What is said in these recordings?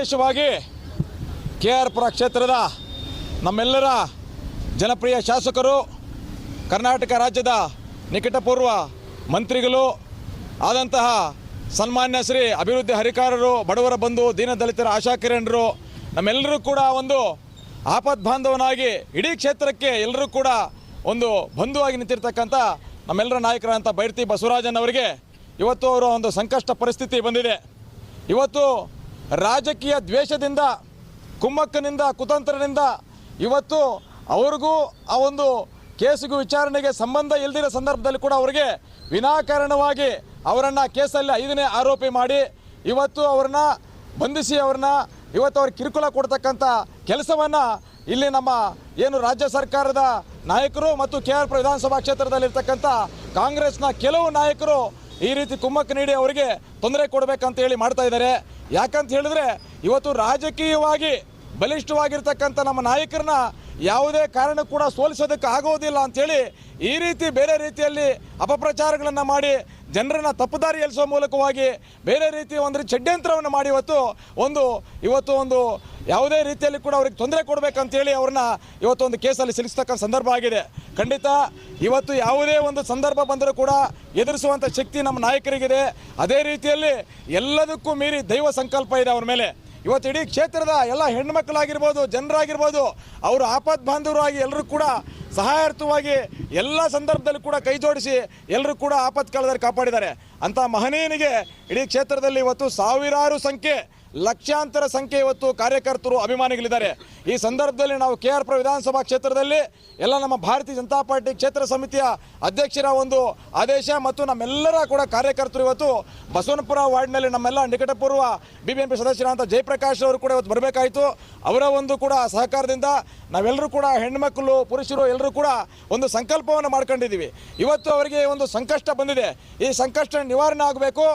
ವಿಶೇಷವಾಗಿ K R ಪುರ ಕ್ಷೇತ್ರದ ನಮ್ಮೆಲ್ಲರ ಜನಪ್ರಿಯ ಶಾಸಕರು, ಕರ್ನಾಟಕ ರಾಜ್ಯದ ನಿಕಟಪೂರ್ವ ಮಂತ್ರಿಗಳು, ಆದಂತಹ ಸನ್ಮಾನ್ಯ ಶ್ರೀ ಅಭಿವೃದ್ಧಿ ಹರಿಕಾರರು, ಬಡವರ ಬಂಧು, ದೀನದಲಿತರ ಆಶಾಕಿರಣರು, ನಮ್ಮೆಲ್ಲರೂ ಕೂಡ ಒಂದು ಆಪತ್ ಬಾಂಧವನಾಗಿ ಇಡೀ ಕ್ಷೇತ್ರಕ್ಕೆ ಎಲ್ಲರೂ ಕೂಡ ಒಂದು ಬಂಧುವಾಗಿ ನಿಂತಿರ್ತಕ್ಕಂಥ ನಮ್ಮೆಲ್ಲರ ನಾಯಕರಂತ ಬೈರ್ತಿ ಬಸವರಾಜನ್ ಅವರಿಗೆ ಇವತ್ತು ಅವರ ಒಂದು ಸಂಕಷ್ಟ ಪರಿಸ್ಥಿತಿ ಬಂದಿದೆ. ಇವತ್ತು ರಾಜಕೀಯ ದ್ವೇಷದಿಂದ, ಕುಮ್ಮಕ್ಕನಿಂದ, ಕುತಂತ್ರನಿಂದ ಇವತ್ತು ಅವ್ರಿಗೂ ಆ ಒಂದು ಕೇಸಿಗೂ ವಿಚಾರಣೆಗೆ ಸಂಬಂಧ ಇಲ್ದಿರೋ ಸಂದರ್ಭದಲ್ಲಿ ಕೂಡ ಅವರಿಗೆ ವಿನಾಕಾರಣವಾಗಿ ಅವರನ್ನು ಕೇಸಲ್ಲಿ ಐದನೇ ಆರೋಪಿ ಮಾಡಿ, ಇವತ್ತು ಅವ್ರನ್ನ ಬಂಧಿಸಿ ಅವ್ರನ್ನ ಇವತ್ತು ಅವ್ರಿಗೆ ಕಿರುಕುಳ ಕೊಡ್ತಕ್ಕಂಥ ಕೆಲಸವನ್ನು ಇಲ್ಲಿ ನಮ್ಮ ಏನು ರಾಜ್ಯ ಸರ್ಕಾರದ ನಾಯಕರು ಮತ್ತು ಕೆ ಆರ್ ವಿಧಾನಸಭಾ ಕ್ಷೇತ್ರದಲ್ಲಿರ್ತಕ್ಕಂಥ ಕಾಂಗ್ರೆಸ್ನ ಕೆಲವು ನಾಯಕರು ಈ ರೀತಿ ಕುಮ್ಮಕ್ಕು ನೀಡಿ ಅವರಿಗೆ ತೊಂದರೆ ಕೊಡಬೇಕಂತ ಹೇಳಿ ಮಾಡ್ತಾ ಇದ್ದಾರೆ. ಯಾಕಂತ ಹೇಳಿದ್ರೆ ಇವತ್ತು ರಾಜಕೀಯವಾಗಿ ಬಲಿಷ್ಠವಾಗಿರ್ತಕ್ಕಂಥ ನಮ್ಮ ನಾಯಕರನ್ನ ಯಾವುದೇ ಕಾರಣ ಕೂಡ ಸೋಲಿಸೋದಕ್ಕೆ ಆಗೋದಿಲ್ಲ ಅಂತೇಳಿ ಈ ರೀತಿ ಬೇರೆ ರೀತಿಯಲ್ಲಿ ಅಪಪ್ರಚಾರಗಳನ್ನು ಮಾಡಿ ಜನರನ್ನ ತಪ್ಪುದಾರಿ ಎಲ್ಸೋ ಮೂಲಕವಾಗಿ ಬೇರೆ ರೀತಿಯ ಒಂದು ಷಡ್ಯಂತ್ರವನ್ನು ಮಾಡಿ ಇವತ್ತು ಒಂದು ಇವತ್ತು ಒಂದು ಯಾವುದೇ ರೀತಿಯಲ್ಲಿ ಕೂಡ ಅವ್ರಿಗೆ ತೊಂದರೆ ಕೊಡಬೇಕಂತೇಳಿ ಅವ್ರನ್ನ ಇವತ್ತು ಒಂದು ಕೇಸಲ್ಲಿ ಸಿಲುಕಿಸ್ತಕ್ಕಂಥ ಸಂದರ್ಭ ಆಗಿದೆ. ಖಂಡಿತ ಇವತ್ತು ಯಾವುದೇ ಒಂದು ಸಂದರ್ಭ ಬಂದರೂ ಕೂಡ ಎದುರಿಸುವಂಥ ಶಕ್ತಿ ನಮ್ಮ ನಾಯಕರಿಗಿದೆ. ಅದೇ ರೀತಿಯಲ್ಲಿ ಎಲ್ಲದಕ್ಕೂ ಮೀರಿ ದೈವ ಸಂಕಲ್ಪ ಇದೆ ಅವ್ರ ಮೇಲೆ. ಇವತ್ತು ಇಡೀ ಕ್ಷೇತ್ರದ ಎಲ್ಲ ಹೆಣ್ಮಕ್ಳಾಗಿರ್ಬೋದು ಜನರಾಗಿರ್ಬೋದು, ಅವರು ಆಪತ್ ಬಾಂಧವರಾಗಿ ಎಲ್ಲರೂ ಕೂಡ ಸಹಾಯಾರ್ಥವಾಗಿ ಎಲ್ಲ ಸಂದರ್ಭದಲ್ಲಿ ಕೂಡ ಕೈ ಜೋಡಿಸಿ ಎಲ್ಲರೂ ಕೂಡ ಆಪತ್ಕಾಲದಲ್ಲಿ ಕಾಪಾಡಿದ್ದಾರೆ. ಅಂತ ಮಹನೀಯನಿಗೆ ಇಡೀ ಕ್ಷೇತ್ರದಲ್ಲಿ ಇವತ್ತು ಸಾವಿರಾರು ಸಂಖ್ಯೆ ಲಕ್ಷಾಂತರ ಸಂಖ್ಯೆ ಇವತ್ತು ಕಾರ್ಯಕರ್ತರು ಅಭಿಮಾನಿಗಳಿದ್ದಾರೆ. ಈ ಸಂದರ್ಭದಲ್ಲಿ ನಾವು ಕೆ ಆರ್ ಪುರ ವಿಧಾನಸಭಾ ಕ್ಷೇತ್ರದಲ್ಲಿ ಎಲ್ಲ ನಮ್ಮ ಭಾರತೀಯ ಜನತಾ ಪಾರ್ಟಿ ಕ್ಷೇತ್ರ ಸಮಿತಿಯ ಅಧ್ಯಕ್ಷರ ಒಂದು ಆದೇಶ ಮತ್ತು ನಮ್ಮೆಲ್ಲರ ಕೂಡ ಕಾರ್ಯಕರ್ತರು ಇವತ್ತು ಬಸವನಪುರ ವಾರ್ಡ್ನಲ್ಲಿ ನಮ್ಮೆಲ್ಲ ನಿಕಟಪೂರ್ವ ಬಿ ಬಿ ಎಂ ಪಿ ಸದಸ್ಯರಾದಂಥ ಜಯಪ್ರಕಾಶ್ ಅವರು ಕೂಡ ಇವತ್ತು ಬರಬೇಕಾಯಿತು. ಅವರ ಒಂದು ಕೂಡ ಸಹಕಾರದಿಂದ ನಾವೆಲ್ಲರೂ ಕೂಡ ಹೆಣ್ಮಕ್ಳು ಪುರುಷರು ಎಲ್ಲರೂ ಕೂಡ ಒಂದು ಸಂಕಲ್ಪವನ್ನು ಮಾಡ್ಕೊಂಡಿದ್ದೀವಿ. ಇವತ್ತು ಅವರಿಗೆ ಒಂದು ಸಂಕಷ್ಟ ಬಂದಿದೆ. ಈ ಸಂಕಷ್ಟ ನಿವಾರಣೆ ಆಗಬೇಕು.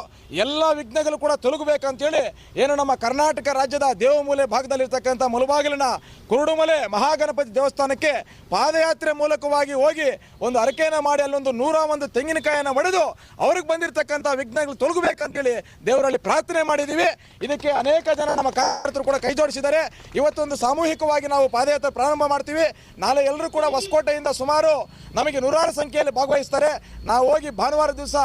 ಎಲ್ಲ ವಿಘ್ನಗಳು ಕೂಡ ತೊಲಗಬೇಕಂತೇಳಿ ಏನು ನಮ್ಮ ಕರ್ನಾಟಕ ರಾಜ್ಯದ ದೇವಮೂಲೆ ಭಾಗದಲ್ಲಿರ್ತಕ್ಕಂಥ ಮುಲಬಾಗಿಲಿನ ಕುರುಡುಮಲೆ ಮಹಾಗಣಪತಿ ದೇವಸ್ಥಾನಕ್ಕೆ ಪಾದಯಾತ್ರೆ ಮೂಲಕವಾಗಿ ಹೋಗಿ ಒಂದು ಅರಕೆಯನ್ನು ಮಾಡಿ ಅಲ್ಲೊಂದು ನೂರ ಒಂದು ತೆಂಗಿನಕಾಯಿಯನ್ನು ಒಡೆದು ಅವ್ರಿಗೆ ಬಂದಿರತಕ್ಕಂಥ ವಿಘ್ನಗಳು ತೊಲಗಬೇಕಂತೇಳಿ ದೇವರಲ್ಲಿ ಪ್ರಾರ್ಥನೆ ಮಾಡಿದ್ದೀವಿ. ಇದಕ್ಕೆ ಅನೇಕ ಜನ ನಮ್ಮ ಕಾರ್ಯಕರ್ತರು ಕೂಡ ಕೈ ಜೋಡಿಸಿದ್ದಾರೆ. ಇವತ್ತೊಂದು ಸಾಮೂಹಿಕವಾಗಿ ನಾವು ಪಾದಯಾತ್ರೆ ಪ್ರಾರಂಭ ಮಾಡ್ತೀವಿ. ನಾಳೆ ಎಲ್ಲರೂ ಕೂಡ ಹೊಸಕೋಟೆಯಿಂದ ಸುಮಾರು ನಮಗೆ ನೂರಾರು ಸಂಖ್ಯೆಯಲ್ಲಿ ಭಾಗವಹಿಸ್ತಾರೆ. ನಾವು ಹೋಗಿ ಭಾನುವಾರ ದಿವಸ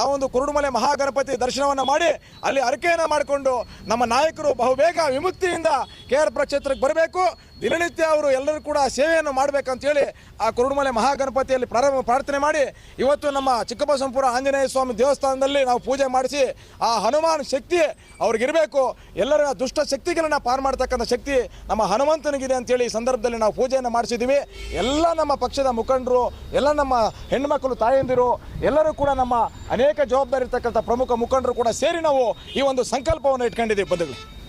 ಆ ಒಂದು ಕುರುಡುಮಲೆ ಮಹಾಗಣಪತಿ ದರ್ಶನವನ್ನು ಮಾಡಿ ಅಲ್ಲಿ ಅರಕೆಯನ್ನು ಮಾಡಿಕೊಂಡು ನಮ್ಮ ನಾಯಕರು ಬಹುಬೇಗ ವಿಮುಕ್ತಿಯಿಂದ ಕೆ ಆರ್ ಪ್ರಕ್ಷೇತ್ರಕ್ಕೆ ಬರಬೇಕು. ದಿನನಿತ್ಯ ಅವರು ಎಲ್ಲರೂ ಕೂಡ ಸೇವೆಯನ್ನು ಮಾಡಬೇಕಂತೇಳಿ ಆ ಕುರುಡುಮಲೆ ಮಹಾಗಣಪತಿಯಲ್ಲಿ ಪ್ರಾರಂಭ ಪ್ರಾರ್ಥನೆ ಮಾಡಿ. ಇವತ್ತು ನಮ್ಮ ಚಿಕ್ಕಬಸಂಪುರ ಆಂಜನೇಯ ಸ್ವಾಮಿ ದೇವಸ್ಥಾನದಲ್ಲಿ ನಾವು ಪೂಜೆ ಮಾಡಿಸಿ ಆ ಹನುಮಾನ್ ಶಕ್ತಿ ಅವ್ರಿಗಿರಬೇಕು ಎಲ್ಲರ ದುಷ್ಟ ಶಕ್ತಿಗಳನ್ನ ಪಾರು ಮಾಡ್ತಕ್ಕಂಥ ಶಕ್ತಿ ನಮ್ಮ ಹನುಮಂತನಿಗಿದೆ ಅಂತೇಳಿ ಈ ಸಂದರ್ಭದಲ್ಲಿ ನಾವು ಪೂಜೆಯನ್ನು ಮಾಡಿಸಿದ್ದೀವಿ ಎಲ್ಲ ನಮ್ಮ ಪಕ್ಷದ ಮುಖಂಡರು, ಎಲ್ಲ ನಮ್ಮ ಹೆಣ್ಮಕ್ಳು, ತಾಯಂದಿರು, ಎಲ್ಲರೂ ಕೂಡ ನಮ್ಮ ಅನೇಕ ಜವಾಬ್ದಾರಿ ಇರ್ತಕ್ಕಂಥ ಪ್ರಮುಖ ಮುಖಂಡರು ಕೂಡ ಸೇರಿ ನಾವು ಈ ಒಂದು ಸಂಕಲ್ಪವನ್ನು ಇಟ್ಕೊಂಡಿದ್ದೀವಿ ಬಂಧುಗಳು.